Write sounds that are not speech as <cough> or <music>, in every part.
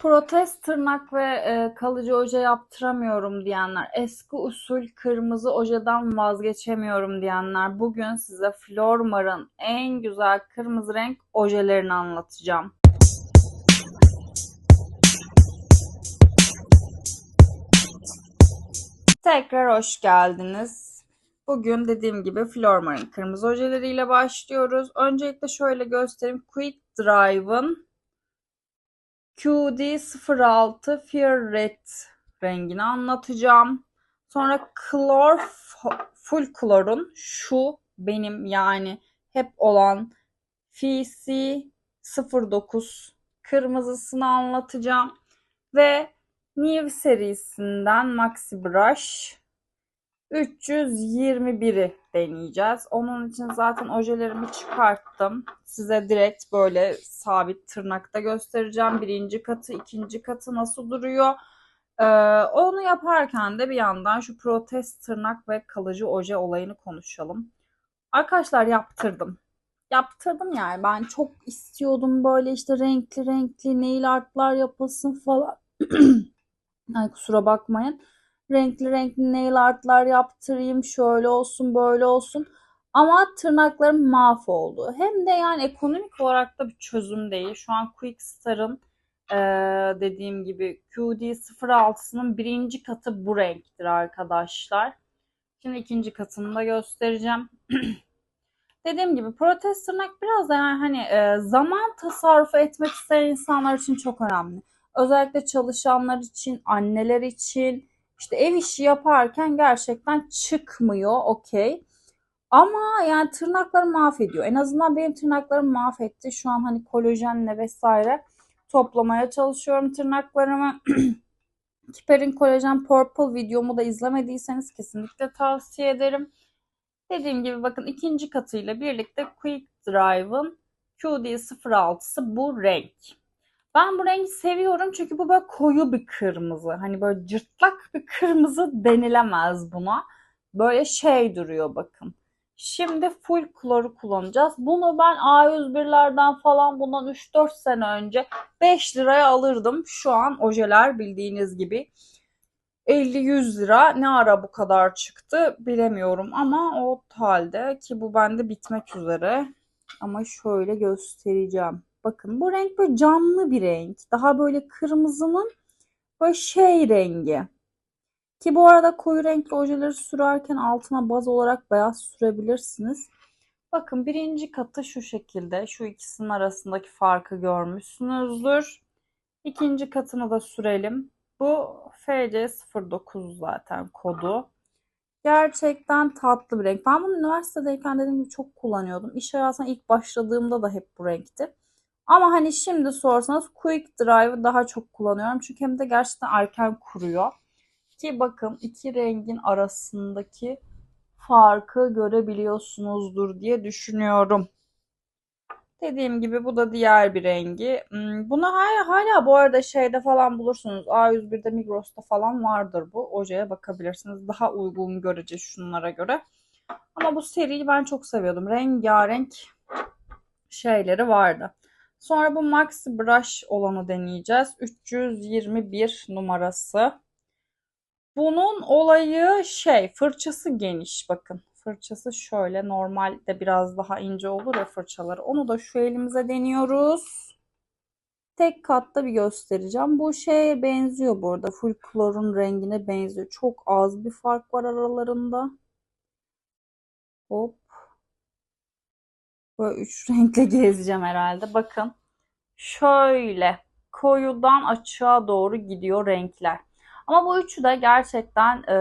Protez tırnak ve e, kalıcı oje yaptıramıyorum diyenler, eski usul kırmızı ojeden vazgeçemiyorum diyenler, bugün size Flormar'ın en güzel kırmızı renk ojelerini anlatacağım. Tekrar hoş geldiniz. Bugün dediğim gibi Flormar'ın kırmızı ojeleriyle başlıyoruz. Öncelikle şöyle göstereyim. Quick Drive'ın QD06 Fear Red rengini anlatacağım. Sonra Klor Full Klor'un şu benim yani hep olan FC 09 kırmızısını anlatacağım. Ve New serisinden Maxi Brush 321'i deneyeceğiz. Onun için zaten ojelerimi çıkarttım. Size direkt böyle sabit tırnakta göstereceğim. Birinci katı, ikinci katı nasıl duruyor. Ee, onu yaparken de bir yandan şu protez tırnak ve kalıcı oje olayını konuşalım. Arkadaşlar yaptırdım. Yaptırdım yani ben çok istiyordum böyle işte renkli renkli nail artlar yapılsın falan. <clears throat> Ay kusura bakmayın. Renkli renkli nail artlar yaptırayım. Şöyle olsun böyle olsun. Ama tırnaklarım mahvoldu. Hem de yani ekonomik olarak da bir çözüm değil. Şu an Quickstar'ın e, dediğim gibi QD06'sının birinci katı bu renktir arkadaşlar. Şimdi ikinci katını da göstereceğim. <clears throat> dediğim gibi protez tırnak biraz da yani hani e, zaman tasarrufu etmek isteyen insanlar için çok önemli. Özellikle çalışanlar için, anneler için, işte ev işi yaparken gerçekten çıkmıyor okey. Ama yani tırnakları mahvediyor. En azından benim tırnaklarım mahvetti. Şu an hani kolajenle vesaire toplamaya çalışıyorum tırnaklarımı. <clears throat> Kiper'in kolajen purple videomu da izlemediyseniz kesinlikle tavsiye ederim. Dediğim gibi bakın ikinci katıyla birlikte Quick Drive'ın QD06'sı bu renk. Ben bu rengi seviyorum çünkü bu böyle koyu bir kırmızı. Hani böyle cırtlak bir kırmızı denilemez buna. Böyle şey duruyor bakın. Şimdi full kloru kullanacağız. Bunu ben A101'lerden falan bundan 3-4 sene önce 5 liraya alırdım. Şu an ojeler bildiğiniz gibi 50-100 lira. Ne ara bu kadar çıktı bilemiyorum ama o halde ki bu bende bitmek üzere. Ama şöyle göstereceğim. Bakın bu renk böyle canlı bir renk. Daha böyle kırmızının böyle şey rengi. Ki bu arada koyu renkli ojeleri sürerken altına baz olarak beyaz sürebilirsiniz. Bakın birinci katı şu şekilde. Şu ikisinin arasındaki farkı görmüşsünüzdür. İkinci katını da sürelim. Bu FC09 zaten kodu. Gerçekten tatlı bir renk. Ben bunu üniversitedeyken dediğim gibi çok kullanıyordum. İş hayatına ilk başladığımda da hep bu renkti. Ama hani şimdi sorsanız Quick Drive'ı daha çok kullanıyorum. Çünkü hem de gerçekten erken kuruyor. Ki bakın iki rengin arasındaki farkı görebiliyorsunuzdur diye düşünüyorum. Dediğim gibi bu da diğer bir rengi. Hmm, bunu hala, hala bu arada şeyde falan bulursunuz. A101'de Migros'ta falan vardır bu. Ojeye bakabilirsiniz. Daha uygun görece şunlara göre. Ama bu seriyi ben çok seviyordum. Rengarenk şeyleri vardı. Sonra bu Maxi Brush olanı deneyeceğiz. 321 numarası. Bunun olayı şey fırçası geniş bakın. Fırçası şöyle normalde biraz daha ince olur ya fırçaları. Onu da şu elimize deniyoruz. Tek katta bir göstereceğim. Bu şeye benziyor bu arada. Full klorun rengine benziyor. Çok az bir fark var aralarında. Hop. Böyle üç <laughs> renkle gezeceğim herhalde. Bakın. Şöyle koyudan açığa doğru gidiyor renkler. Ama bu üçü de gerçekten e,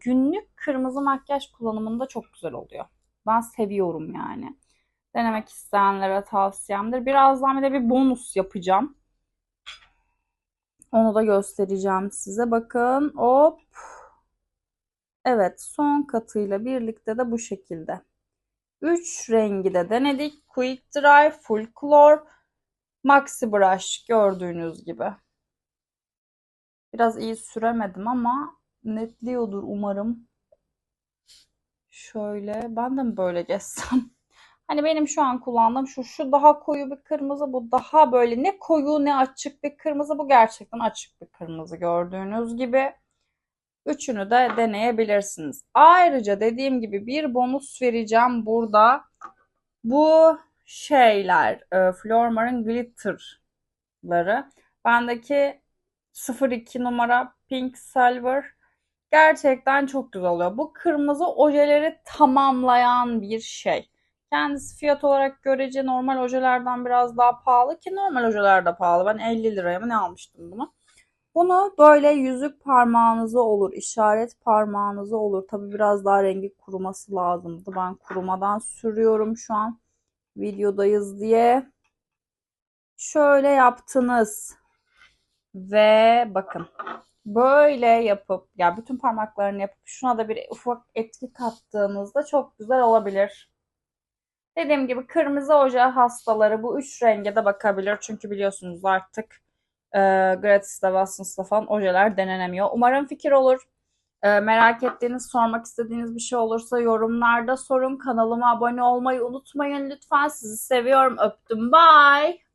günlük kırmızı makyaj kullanımında çok güzel oluyor. Ben seviyorum yani. Denemek isteyenlere tavsiyemdir. Birazdan bir de bir bonus yapacağım. Onu da göstereceğim size. Bakın hop. Evet son katıyla birlikte de bu şekilde. 3 rengi de denedik. Quick Dry, Full Color, Maxi Brush gördüğünüz gibi. Biraz iyi süremedim ama netliyordur umarım. Şöyle ben de mi böyle geçsem? <laughs> Hani benim şu an kullandığım şu, şu daha koyu bir kırmızı, bu daha böyle ne koyu ne açık bir kırmızı. Bu gerçekten açık bir kırmızı gördüğünüz gibi. Üçünü de deneyebilirsiniz. Ayrıca dediğim gibi bir bonus vereceğim burada. Bu şeyler, e, Flormar'ın glitter'ları. Bendeki 02 numara Pink Silver gerçekten çok güzel oluyor. Bu kırmızı ojeleri tamamlayan bir şey. Kendisi fiyat olarak görece normal ojelerden biraz daha pahalı ki normal ojeler de pahalı. Ben 50 liraya mı ne almıştım bunu? Bunu böyle yüzük parmağınıza olur, işaret parmağınıza olur. Tabii biraz daha rengi kuruması lazımdı. Ben kurumadan sürüyorum şu an. Videodayız diye. Şöyle yaptınız. Ve bakın. Böyle yapıp ya bütün parmaklarını yapıp şuna da bir ufak etki kattığınızda çok güzel olabilir. Dediğim gibi kırmızı oje hastaları bu üç renge de bakabilir. Çünkü biliyorsunuz artık e, Gratis'te, Watsons'ta falan ojeler denenemiyor. Umarım fikir olur. E, merak ettiğiniz, sormak istediğiniz bir şey olursa yorumlarda sorun. Kanalıma abone olmayı unutmayın lütfen. Sizi seviyorum. Öptüm. Bye.